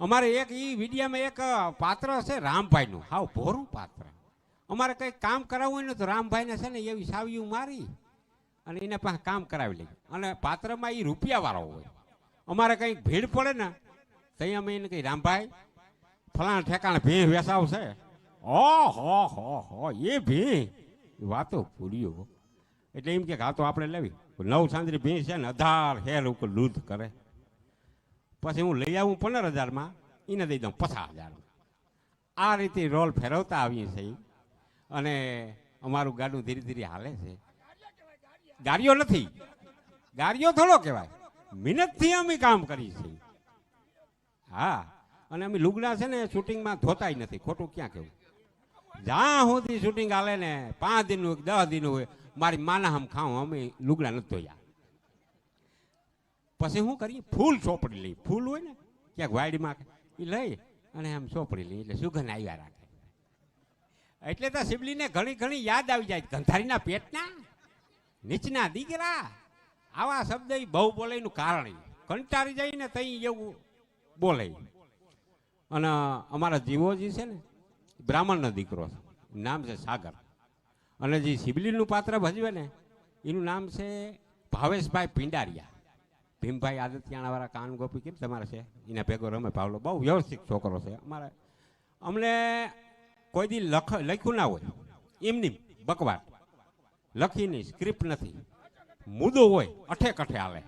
અમારે એક એ વિડીયામાં એક પાત્ર છે રામભાઈનું. હાવ ભોરું પાત્ર. અમારે કંઈક કામ કરાવવું હોય ને તો રામભાઈને છે ને એવી સાવ્યું મારી અને એને પાસે કામ કરાવી લઈ. અને પાત્રમાં એ રૂપિયાવાળો હોય. અમારે કંઈક ભીડ પડે ને તો અમે એને કહી રામભાઈ, ફલાણા ઠેકાણે ભીં વેસાવશે ઓ હો હો હો એ ભીં વાતો પૂર્યો એટલે એમ કે આ તો આપણે લેવી. નવ સાંજરી ભીં છે ને, અઢાર હેર ઉપર લૂધ કરે. પછી હું લઈ આવું પંદર હજારમાં એને દઈ દઉં પચાસ હજારમાં આ રીતે રોલ ફેરવતા આવીએ છીએ અને અમારું ગાડું ધીરે ધીરે હાલે છે. ગાડીઓ નથી. ગાડીઓ થોડો કહેવાય. મહેનતથી અમે કામ કરીએ છીએ. હા, અને અમે લુગડા છે ને શૂટિંગમાં ધોતાય નથી. ખોટું ક્યાં કહેવું? જ્યાં સુધી શૂટિંગ હાલે ને, પાંચ દિનનું દસ દિનનું હોય, મારી માના હમ ખાઉં, અમે લુગડા નથી ધોયા. પછી શું કરીએ? ફૂલ ચોપડી લઈ ફૂલ હોય ને, ક્યાંક વાડીમાં એ લઈ અને આમ ચોપડી લઈ એટલે સુગંધ આવ્યા રાખે. એટલે તો શિવલીને ઘણી ઘણી યાદ આવી જાય. ગંધારીના પેટના નીચના દીકરા, આવા શબ્દ એ બહુ બોલાયનું કારણ. કંટાળી જાય ને તઈ એવું બોલે અને અમારા જીવોજી છે ને બ્રાહ્મણનો દીકરો નામ છે સાગર. અને જે સિબલીનું પાત્ર ભજવે ને, એનું નામ છે ભાવેશભાઈ પિંડારિયા. ભીમભાઈ આદત્યાણાવાળા કાન ગોપી કેમ તમારે છે? એના ભેગો રમે. પાવલો બહુ વ્યવસ્થિત છોકરો છે. અમારે અમને કોઈ દી લખ લખ્યું ના હોય. એમની બકવાટ લખીની સ્ક્રિપ્ટ નથી. મુદ્દો હોય અઠે કઠે આવે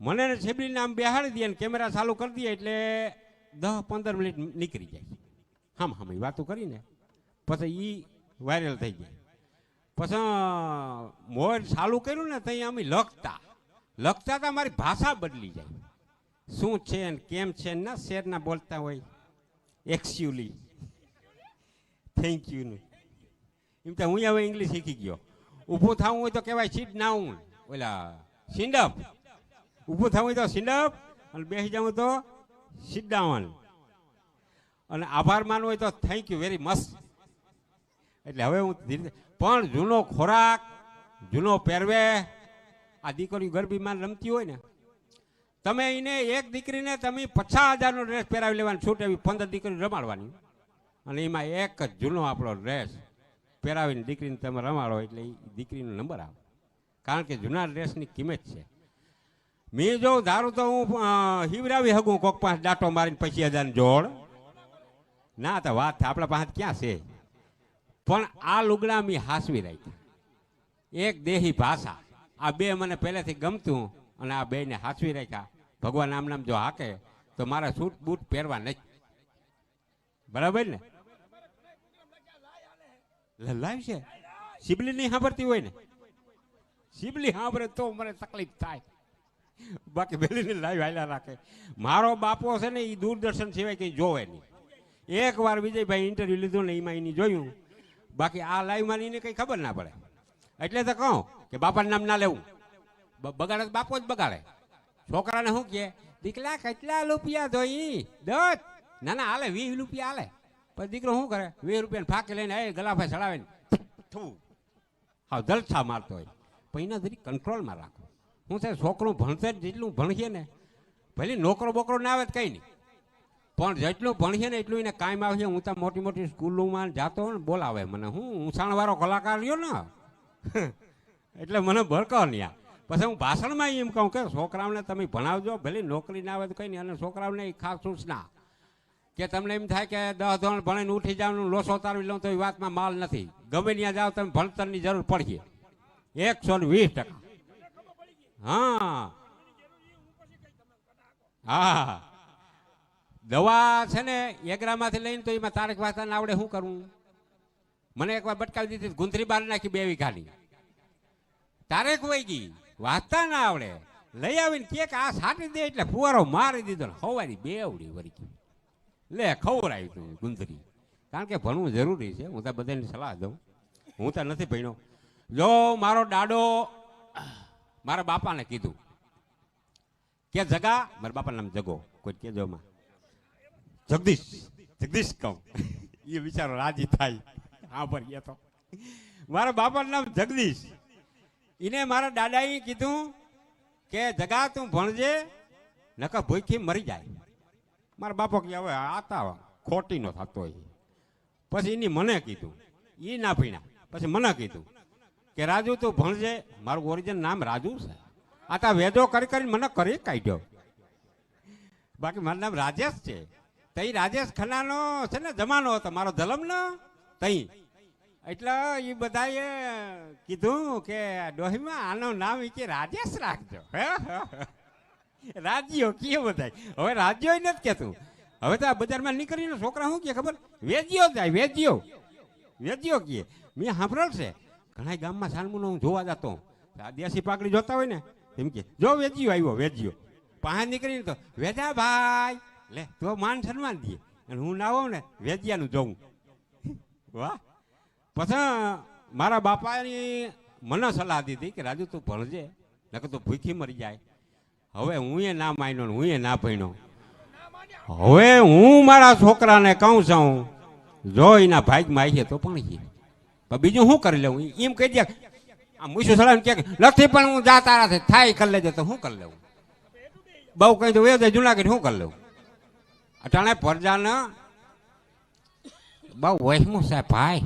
મને છેબડીને આમ બેહાડી દે ને કેમેરા ચાલુ કરી દે એટલે દસ પંદર મિનિટ નીકળી જાય. હમ હમ એ વાતો કરીને. પછી એ વાયરલ થઈ જાય. પછી મોર ચાલુ કર્યું ને ત્યાં અમે લખતા. લખતા તો મારી ભાષા બદલી જાય. શું છે ને કેમ છે ને? ના, શેરના બોલતા હોય? એક્સ્યુલી થેન્ક યુ નું. એમ તો હું હવે ઇંગ્લિશ શીખી ગયો. ઊભું થવું હોય તો કહેવાય સીટ હું ઓલા સિંડપ ઊભું થવું હોય તો સિંડપ અને બેસી જવું તો સિદ્ધાવન અને આભાર માનવો હોય તો થેન્ક યુ વેરી મસ્ત એટલે હવે હું પણ જૂનો ખોરાક, જૂનો પહેરવે આ દીકરી ગરબીમાં રમતી હોય ને, તમે એને એક દીકરીને તમે પચાસ હજારનો ડ્રેસ પહેરાવી લેવાની છૂટ એવી પંદર દીકરી રમાડવાની. અને એમાં એક જ જૂનો આપણો ડ્રેસ પહેરાવીને દીકરીને તમે રમાડો એટલે એ દીકરીનો નંબર આવે. કારણ કે જૂના ડ્રેસની કિંમત છે. મેં જો ધારું તો હું હિવરાવી હગું કોક પાસે દાંટો મારીને પછી હજાર જોડ. ના તો વાત. આપણા પાસે ક્યાં છે? પણ આ લુગડા મેં હાસવી રાખી એક દેહી ભાષા. આ બે મને પહેલેથી ગમતું અને આ બેને હાસવી રાખ્યા. ભગવાન નામ નામ જો હાકે, તો મારે સૂટ બૂટ પહેરવા નથી બરાબર ને? લાઈવ છે. શિબલી નહીં સાંભળતી હોય ને? શિબલી સાંભળે તો મને તકલીફ થાય. બાકી બેલીને લાઈવ હાલ્યા રાખે. મારો બાપો છે ને એ દૂરદર્શન સિવાય કંઈ જોવે નહીં. એક વાર વિજયભાઈ ઇન્ટરવ્યુ લીધું ને, એમાં એની જોયું. બાકી આ લાઈવમાં એને કંઈ ખબર ના પડે. એટલે તો કહું કે બાપાનું નામ ના લેવું. બગાડે બાપો જ બગાડે. છોકરાને શું કહે? દીકલા કેટલા રૂપિયા ધોઈ? દસ ના ના, હાલે, વીસ રૂપિયા હાલે. પછી દીકરો શું કરે? વીસ રૂપિયાને ફાંકી લઈને એ ગલાફે ચડાવે ને હા જલસા મારતો હોય. પણ એના જરી કંટ્રોલમાં રાખો. હું છે, છોકરું ભણશે જેટલું ભણશે ને, ભલે નોકરો બોકરો ના આવે કંઈ નહીં. પણ જેટલું ભણશે ને એટલું એને કાયમ આવશે. હું તો મોટી મોટી સ્કૂલોમાં જાતો ને, બોલાવે મને. હું ઊંસાણવાળો કલાકાર રહ્યો ને એટલે મને ભડકો નહીં પછી હું ભાષણમાં એમ કહું કે છોકરાઓને તમે ભણાવજો, ભલે નોકરી ના આવે તો કંઈ નહીં, અને છોકરાઓને ખાસ સૂચના કે તમને એમ થાય કે દસ ધોરણ ભણીને ઉઠી જાવ લોસો તારવી લઉં તો એ વાતમાં માલ નથી. ગમે ત્યાં જાઓ તમે ભણતરની જરૂર પડશે એકસો ને વીસ ટકા. હા. હા. દવા છે ને એગરામાંથી લઈને તો એમાં તારક વાતાને આવડે શું કરવું? મને એકવાર બટકાવી દીધી ગુંથરી બાર નાખી બે વીઘાની. તારે કોઈ ગઈ, વાંચતા ના આવડે. લઈ આવીને કે આ સાટી દે એટલે ફુવારો મારી દીધો ને હવારી બે આવડી વળી ગઈ. લે ખવડાવી તું ગુંદરી કારણ કે ભણવું જરૂરી છે, હું તો બધાની સલાહ દઉં. હું તો નથી ભણ્યો. જો મારો દાડો, મારા બાપાને કીધું કે, જગા, મારા બાપાનું નામ જગો. કોઈ કેજો માં જગદીશ જગદીશ કહું. એ વિચારો રાજી થાય. હા ભરીએ તો. મારા બાપાનું નામ જગદીશ. એને મારા દાદાએ કીધું કે, જગા, તું ભણજે, નકર ભૂખી મરી જાય. મારા બાપો કે, હવે આતા ખોટી નો થતો હોય. પછી એની મને કીધું એ ના પીણા પછી મને કીધું કે, રાજુ, તું ભણજે, મારું ઓરિજિન નામ રાજુ છે. આ તા વેદો કરી કરીને મને કરી કાઢ્યો. બાકી મારું નામ રાજેશ છે. તઈ રાજેશ ખન્નાનો છે ને, જમાનો હતો, મારો જલમનો, તઈ. એટલે એ બધાએ કીધું કે ડોહીમાં આનું નામ કે રાજેશ રાખજો. હે? રાજ્યો કીએ બધા હવે રાજ્યો નથી કહેતું. હવે તો આ બજારમાં નીકળીને છોકરા શું કે ખબર? વેજ્યો જાય વેજ્યો વેજ્યો કીએ. મેં સાંભળેલ છે. ઘણા ગામમાં સાનમુનો હું જોવા જતો. આ પાકડી જોતા હોય ને, એમ કે, જો વેજ્યો આવ્યો વેજ્યો પાસે નીકળીને તો વેજા ભાઈ. લે, તો માન સન્માન દે અને હું ના આવું ને વેજ્યાનું જોઉં. વાહ. પછી મારા બાપાની મને સલાહ દીધી કે, રાજુ, તું ભણજે, નકર તો ભૂખી મરી જાય. હવે હું એ ના માન્યો હું એ ના ભણ્યો. હવે હું મારા છોકરાને કહું છું, જો એના ભાગમાં આવીએ તો પણ બીજું શું કરી લેવું એમ કહી દે, આ મૂછું સલાહ કે નથી, પણ હું જા તારાથી થાય કરી લેજે તો શું કરી લેવું બહુ કહી દઉં, એ જુનાગઢ શું કરી લેવું અટાણે પરજાને બહુ વહેમું સાહેબ, ભાઈ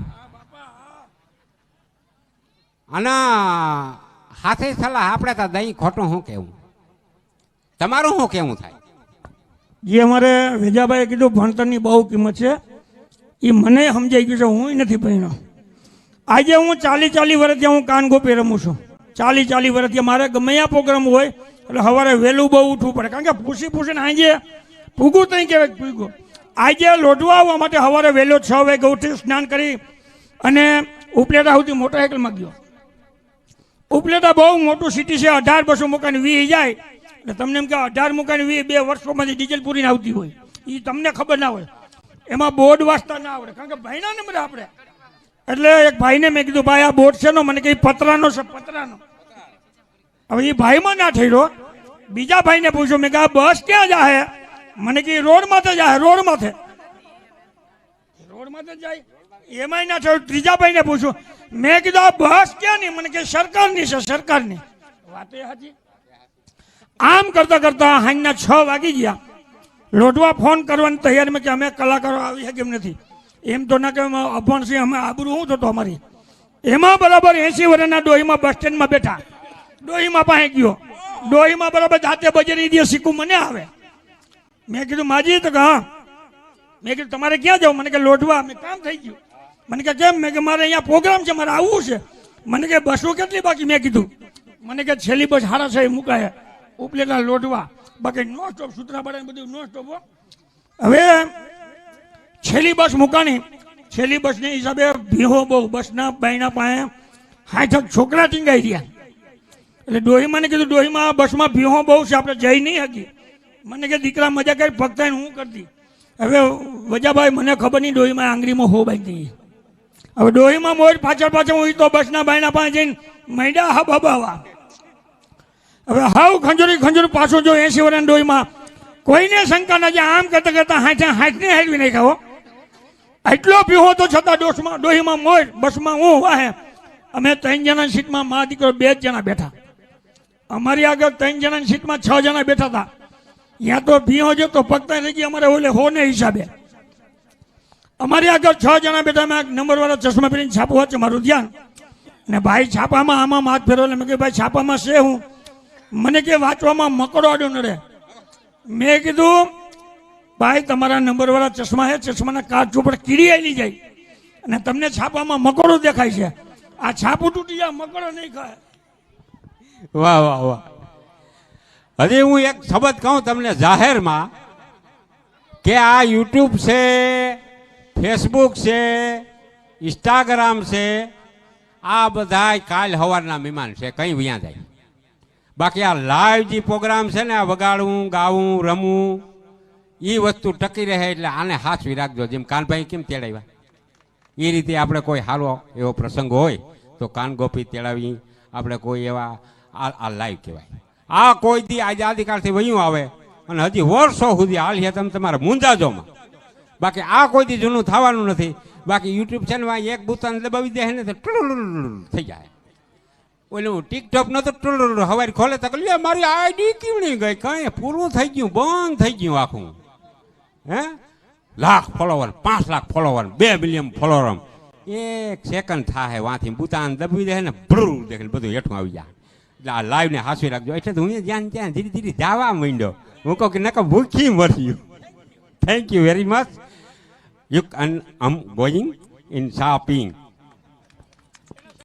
અને હાથે સલાહ આપણે તો દહીં ખોટું શું કેવું તમારું શું કેવું થાય? જે અમારે વેજાભાઈએ કીધું, ભણતરની બહુ કિંમત છે. એ મને સમજાઈ ગયું છે, હું નથી ભણ્યો. આજે હું ચાલી ચાલી વર્ષથી હું કાન ગોપી રમું છું. ચાલી ચાલી વર્ષથી મારે ગમે ત્યાં પ્રોગ્રામ હોય, એટલે સવારે વહેલું બહુ ઉઠવું પડે. કારણ કે પૂછી પૂછીને આજે ફૂગું તઈ કહેવાય ફૂગું આજે લોઢવા આવવા માટે સવારે વહેલો છ વાગે ઉઠી સ્નાન કરી અને ઉપલેટા સુધી મોટરસાઇકલમાં ગયો. ઉપલેટા બહુ મોટું સિટી છે, અઢાર બસો મૂકાની વી જાય. એટલે તમને એમ કે અઢાર મુકાની વી બે વર્ષોમાંથી ડીઝલ પૂરીને આવતી હોય. એ તમને ખબર ના હોય. એમાં બોર્ડ વાંચતા ના આવડે. કારણ કે ભાઈના નંબર આપણે એટલે એક ભાઈને મેં કીધું, ભાઈ, આ બોર્ડ છે નો? મને કે પતરાનો છે, પતરાનો. હવે એ ભાઈમાં ના થયેલો. બીજા ભાઈને પૂછ્યું, મેં કે, આ બસ ક્યાં જાહે? મને કે રોડ માથે જાહે રોડ માથે રોડ માથે જાય. એમાંય ના થયું. ત્રીજા ભાઈને પૂછ્યું મેં કીધું, આ બસ ક્યાં નહીં મને કે, સરકારની છે, સરકારની. વાત એ હાજી આમ કરતા કરતા હાંજના છ વાગી ગયા. લોટવા ફોન કરવાની તૈયારીમાં કે અમે કલાકારો આવી કેમ નથી. એમ તો ના કે અમે અભણ અમે આબરું શું થતો અમારી? એમાં બરાબર એસી વર્ષના ડોહીમાં બસ સ્ટેન્ડમાં બેઠા. ડોહીમાં પાસે ગયો. ડોહીમાં બરાબર જાતે બજરી દે શીખવું મને આવે. મેં કીધું, માજી, તો કે હા મેં કીધું, તમારે ક્યાં જાવ? મને કે, લોઢવા. મેં કામ થઈ ગયું. મને કે કેમ મેં કે, મારે અહીંયા પ્રોગ્રામ છે, મારે આવવું છે. મને કે બસો કેટલી બાકી? મેં કીધું. મને કે, છેલ્લી બસ હારા છે મુકાય ઉપલેટા લોટવા બાકી નો સ્ટોપ સૂત્રાપાડા બધું નો સ્ટોપ હવે છેલ્લી બસ મુકાણી. છેલ્લી બસની હિસાબે ભીહો બહુ, બસના બાયના પાસે હાથ છોકરા ટીંગાઈ ગયા. એટલે ડોહી મને કીધું, ડોહીમાં બસમાં ભીહો બહુ છે, આપણે જઈ નહીં હકી મને કે, દીકરા મજા કરી પગતા હું કરતી. હવે વજાભાઈ મને ખબર નહીં ડોહીમાં આંગળીમાં હો બાંધી હવે ડોહીમાં મોજ પાછળ પાછળ હું તો બસના બાયના પાસે જઈને મૈડા હા બબાવા હવે હાવ ખંજોરી ખંજોરી પાછું જો એસી વર્ષ ડોહીમાં કોઈને શંકા નથી આમ કરતા કરતા હાથે હાથને હેરવી નહીં ખાવો એટલો પીવો તો છતાં ડોસમાં ડોહીમાં મોજ બસમાં હું, વાહે. અમે ત્રણ જણાની સીટમાં મા દીકરો બે જ જણા બેઠા. અમારી આગળ ત્રણ જણાની સીટમાં છ જણા બેઠા હતા. ત્યાં તો ભીઓ જો તો રહી ગયા, અમારે ઓલે હો ને હિસાબે. અમારી આગળ છ જણા બેઠા મેં નંબરવાળા ચશ્મા પહેરીને છાપું છે, મારું ધ્યાન. અને ભાઈ છાપામાં આમાં હાથ ફેરવો મેં કે ભાઈ, છાપામાં છે હું? મને કે, વાંચવામાં મકડો આડો નડે. મેં કીધું, ભાઈ, તમારા નંબરવાળા ચશ્મા છે, ચશ્માના કાચ ઉપર કીડી આવી જાય. અને તમને છાપામાં મકડો દેખાય છે. આ છાપું તૂટી જાય મકડો નહીં ખાય. વાહ વાહ વાહ. હજી હું એક શબ્દ કહું તમને જાહેરમાં કે આ યુટ્યુબ છે ફેસબુક છે ઇન્સ્ટાગ્રામ છે, આ બધા કાલ સવારના મહેમાન છે, કંઈ વ્યાં જાય. બાકી આ લાઈવ જે પ્રોગ્રામ છે ને, આ વગાડવું, ગાવું, રમવું એ વસ્તુ ટકી રહે એટલે આને હાથવી રાખજો. જેમ કાનભાઈ કેમ તેડાવ્યા? એ રીતે આપણે કોઈ સારો એવો પ્રસંગ હોય, તો કાન ગોપી તેડાવી, આપણે કોઈ એવા આ લાઈવ કહેવાય. આ કોઈ દી આજે આદિકાળથી વયું આવે, અને હજી વર્ષો સુધી હાલ છે, તમે તમારા મુંજાજોમાં. બાકી આ કોઈ દી જૂનું થવાનું નથી. બાકી યુટ્યુબ ને એક બુતાન દબાવી દે ને તો ટુલુલુલુલુ થઈ જાય ઓલું ટિકટોક નતો ટુલુલુલુ હવારે ખોલે તો લે મારી આઈડી કેવડી ગઈ કાંઈ પૂરું થઈ ગયું બંધ થઈ ગયું આખું હે લાખ ફોલોવર પાંચ લાખ ફોલોવર બે મિલિયન ફોલોવર એક સેકન્ડ થાય વાંથી બુતાન દબાવી દે ને ભ્રુ દેખે બધું હેઠું આવી જાય એટલે આ લાઈવને હાસવી રાખજો એટલે હું જ્યાં ત્યાં ધીરે ધીરે જવા માંડ્યો હું કહું કે નકા ભૂખી મર્યું thank you very much you am going in shopping